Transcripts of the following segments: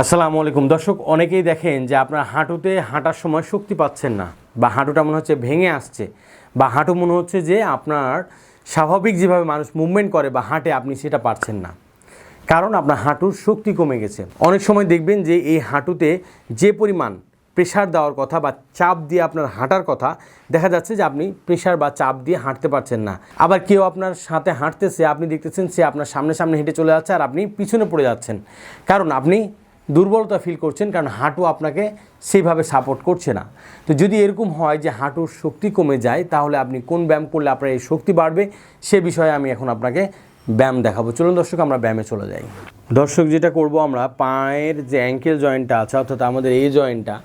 আসসালামু আলাইকুম। দর্শক, অনেকেই দেখেন যে আপনার হাঁটুতে হাঁটার সময় শক্তি পাচ্ছেন না বা হাঁটুটা মনে হচ্ছে ভেঙে আসছে বা হাঁটু মনে হচ্ছে যে আপনার স্বাভাবিক যেভাবে মানুষ মুভমেন্ট করে বা হাঁটে আপনি সেটা পারছেন না। কারণ আপনার হাঁটুর শক্তি কমে গেছে। অনেক সময় দেখবেন যে এই হাঁটুতে যে পরিমাণ প্রেশার দেওয়ার কথা বা চাপ দিয়ে আপনার হাঁটার কথা, দেখা যাচ্ছে যে আপনি প্রেশার বা চাপ দিয়ে হাঁটতে পারছেন না। আবার কেউ আপনার সাথে হাঁটতেছে, আপনি দেখতেছেন সে আপনার সামনে সামনে হেঁটে চলে যাচ্ছে আর আপনি পিছনে পড়ে যাচ্ছেন। কারণ আপনি দুর্বলতা ফিল করছেন, কারণ হাঁটু আপনাকে সেইভাবে সাপোর্ট করছে না। তো যদি এরকম হয় যে হাঁটুর শক্তি কমে যায়, তাহলে আপনি কোন ব্যায়াম করলে আপনার এই শক্তি বাড়বে, সে বিষয়ে আমি এখন আপনাকে ব্যায়াম দেখাবো। চলুন দর্শক, আমরা ব্যায়ামে চলে যাই। দর্শক, যেটা করব আমরা, পায়ের যে অ্যাঙ্কেল জয়েন্টটা আছে, অর্থাৎ আমাদের এই জয়েন্টটা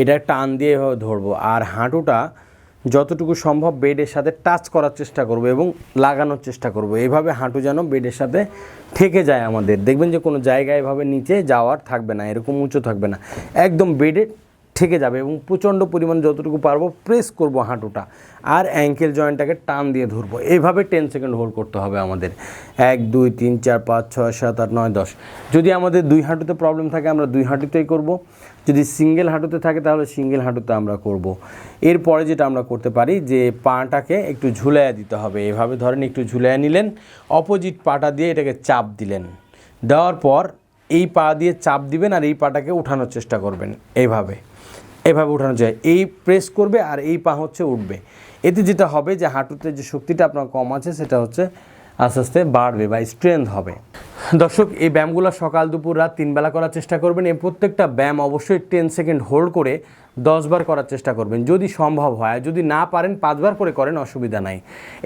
এটা টান দিয়ে এভাবে ধরবো। আর হাঁটুটা যতটুকু সম্ভব বেডের সাথে টাচ করার চেষ্টা করব এবং লাগানোর চেষ্টা করব। এভাবে হাঁটু যেন বেডের সাথে ঠেকে যায় আমাদের। দেখবেন যে কোনো জায়গায় এভাবে নিচে যাওয়ার থাকবে না, এরকম উঁচু থাকবে না। একদম বেডে ঠেকে যাবে এবং প্রচণ্ড পরিমাণ যতটুকু পারব প্রেস করব হাঁটুটা। আর অ্যাঙ্কেল জয়েন্টটাকে টান দিয়ে ধরবো। এইভাবে টেন সেকেন্ড হোল্ড করতে হবে আমাদের। এক, দুই, তিন, চার, পাঁচ, ছয়, সাত, আট, নয়, দশ। যদি আমাদের দুই হাঁটুতে প্রবলেম থাকে, আমরা দুই হাঁটুতেই করব। যদি সিঙ্গেল হাঁটুতে থাকে তাহলে সিঙ্গেল হাঁটুতে আমরা করব। এরপরে যেটা আমরা করতে পারি যে পাটাকে একটু ঝুলাইয়া দিতে হবে। এভাবে ধরেন একটু ঝুলাইয়া নিলেন, অপোজিট পাটা দিয়ে এটাকে চাপ দিলেন। দেওয়ার পর এই পা দিয়ে চাপ দিবেন আর এই পাটাকে উঠানোর চেষ্টা করবেন এইভাবে এভাবে উঠানো যায় এই প্রেস করবে আর এই পা হচ্ছে উঠবে। এতে যেটা হবে যে হাঁটুতে যে শক্তিটা আপনার কম আছে সেটা হচ্ছে আস্তে আস্তে বাড়বে বা স্ট্রেংথ হবে। দর্শক, এই ব্যায়ামগুলো সকাল দুপুর রাত তিনবেলা করার চেষ্টা করবেন। এই প্রত্যেকটা ব্যায়াম অবশ্যই টেন সেকেন্ড হোল্ড করে দশবার করার চেষ্টা করবেন, যদি সম্ভব হয়। যদি না পারেন, পাঁচবার করে করেন, অসুবিধা নাই।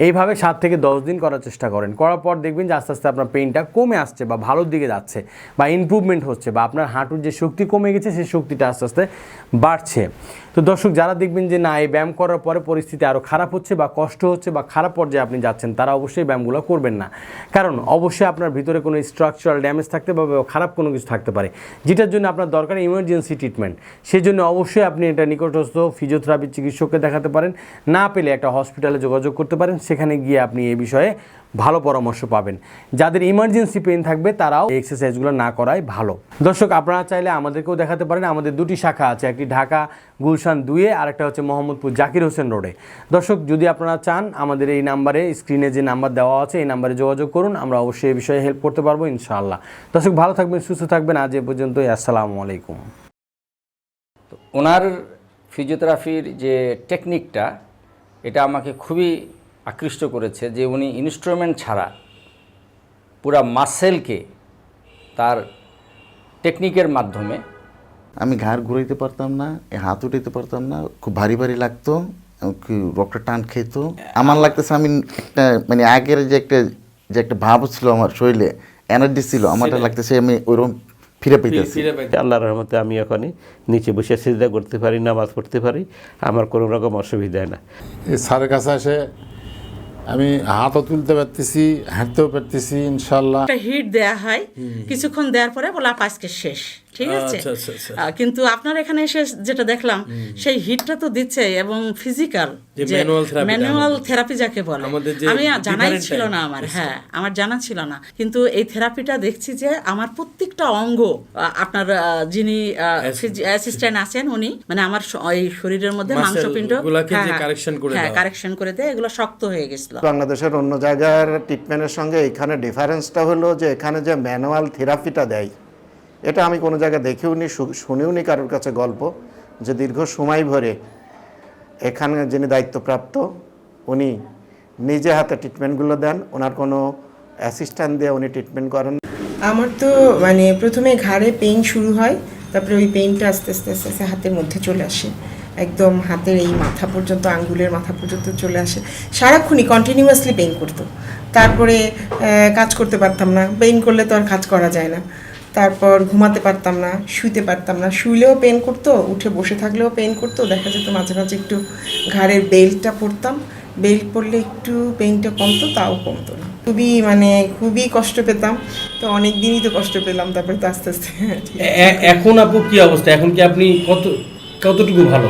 এইভাবে সাত থেকে দশ দিন করার চেষ্টা করেন। করার পর দেখবেন যে আস্তে আস্তে আপনার পেইনটা কমে আসছে বা ভালোর দিকে যাচ্ছে বা ইমপ্রুভমেন্ট হচ্ছে বা আপনার হাঁটুর যে শক্তি কমে গেছে, সেই শক্তিটা আস্তে আস্তে বাড়ছে। তো দর্শক, যারা দেখবেন যে না, এই ব্যায়াম করার পরে পরিস্থিতি আরও খারাপ হচ্ছে বা কষ্ট হচ্ছে বা খারাপ পর্যায়ে আপনি যাচ্ছেন, তারা অবশ্যই ব্যায়ামগুলো করবেন না। কারণ অবশ্যই আপনার ভিতরে কোনো স্ট্রাকচারাল ড্যামেজ থাকতে বা খারাপ কোনো কিছু থাকতে পারে। যেটার জন্য আপনার দরকার ইমার্জেন্সি ট্রিটমেন্ট সেই জন্য অবশ্যই আপনি এটা নিকটস্থ ফিজিওথেরাপি চিকিৎসককে দেখাতে পারেন। না পেলে একটা হসপিটালে যোগাযোগ করতে পারেন। সেখানে গিয়ে আপনি এই বিষয়ে ভালো পরামর্শ পাবেন। যাদের ইমার্জেন্সি পেন থাকবে, তারাও এক্সারসাইজগুলো না করাই ভালো। দর্শক, আপনারা চাইলে আমাদেরকেও দেখাতে পারেন। আমাদের দুটি শাখা আছে, একটি ঢাকা গুলশান দুয়ে আর একটা হচ্ছে মোহাম্মদপুর জাকির হোসেন রোডে। দর্শক, যদি আপনারা চান, আমাদের এই নাম্বারে স্ক্রিনে যে নাম্বার দেওয়া আছে, এই নাম্বারে যোগাযোগ করুন। আমরা অবশ্যই এই বিষয়ে হেল্প করতে পারব, ইনশাআল্লাহ। দর্শক, ভালো থাকবেন, সুস্থ থাকবেন। আজ এ পর্যন্তই। আসসালামু আলাইকুম। ওনার ফিজিওথেরাপির যে টেকনিকটা এটা আমাকে খুবই আকৃষ্ট করেছে যে উনি ইনস্ট্রুমেন্ট ছাড়া পুরা মাসেলকে তার টেকনিকের মাধ্যমে আমি ঘাড় ঘুরাইতে পারতাম না হাত উঠাইতে পারতাম না খুব ভারী ভারী লাগতো কি রক্তটা টান খেত। আমার লাগতেছে আমি একটা মানে আগের যে একটা যে একটা ভাব ছিল আমার শরীরে এনার্জি ছিল আমারটা লাগতেছে আমি ওইরকম ফিরে পাইতেছি। আল্লাহর রহমতে আমি এখনই নিচে বসে সিজদা করতে পারি নামাজ পড়তে পারি। আমার কোনো রকম অসুবিধা না। স্যারের কাছে এসে আমি হাতও তুলতে পারতেছি হাঁটতেও পারতেছি ইনশাল্লাহ একটা হিট দেয়া হয়। কিছুক্ষণ দেওয়ার পরে বলে আপা আজকে শেষ। ঠিক আছে? কিন্তু আপনার এখানে এসে যেটা দেখলাম সেই হিটটা তো দিচ্ছে এবং ফিজিক্যাল ম্যানুয়াল থেরাপি যাকে বলে। আমি জানাই ছিল না আমার হ্যাঁ আমার জানা ছিল না। কিন্তু এই থেরাপিটা দেখছি যে আমার প্রত্যেকটা অঙ্গ আপনার যিনি অ্যাসিস্ট্যান্ট আছেন উনি মানে আমার এই শরীরের মধ্যে মাংসপিণ্ড হ্যাঁ হ্যাঁ। কারেকশন করে দেয় এগুলো শক্ত হয়ে গেছিল বাংলাদেশের অন্য জায়গার ট্রিটমেন্টের সঙ্গে এখানে ডিফারেন্সটা হলো যে এখানে যে ম্যানুয়াল থেরাপিটা দেয় এটা আমি কোনো জায়গায় দেখেও নি শুনেও নি কারোর কাছে গল্প যে দীর্ঘ সময় ভরে এখানে যিনি দায়িত্বপ্রাপ্ত উনি নিজে হাতে ট্রিটমেন্টগুলো দেন ওনার কোনো অ্যাসিস্ট্যান্ট দিয়ে উনি ট্রিটমেন্ট করেন আমার তো মানে প্রথমে ঘাড়ে পেইন শুরু হয় তারপরে ওই পেইনটা আস্তে আস্তে আস্তে আস্তে হাতের মধ্যে চলে আসে। একদম হাতের এই মাথা পর্যন্ত, আঙ্গুলের মাথা পর্যন্ত চলে আসে। সারাক্ষণই কন্টিনিউয়াসলি পেইন করতো। তারপরে কাজ করতে পারতাম না। পেইন করলে তো আর কাজ করা যায় না। তারপর ঘুমাতে পারতাম না, শুইতে পারতাম না। শুইলেও পেন করতো, উঠে বসে থাকলেও পেন করতো। দেখা যেত মাঝে মাঝে একটু ঘাড়ের বেল্টটা পরতাম। বেল্ট পরলে একটু পেইনটা কমতো, তাও কমতো না। খুবই মানে খুবই কষ্ট পেতাম। তো অনেক দিনই তো কষ্ট পেলাম, তারপরে তো আস্তে আস্তে। এখন আপু কি অবস্থা? এখন কি আপনি কত, কতটুকু ভালো?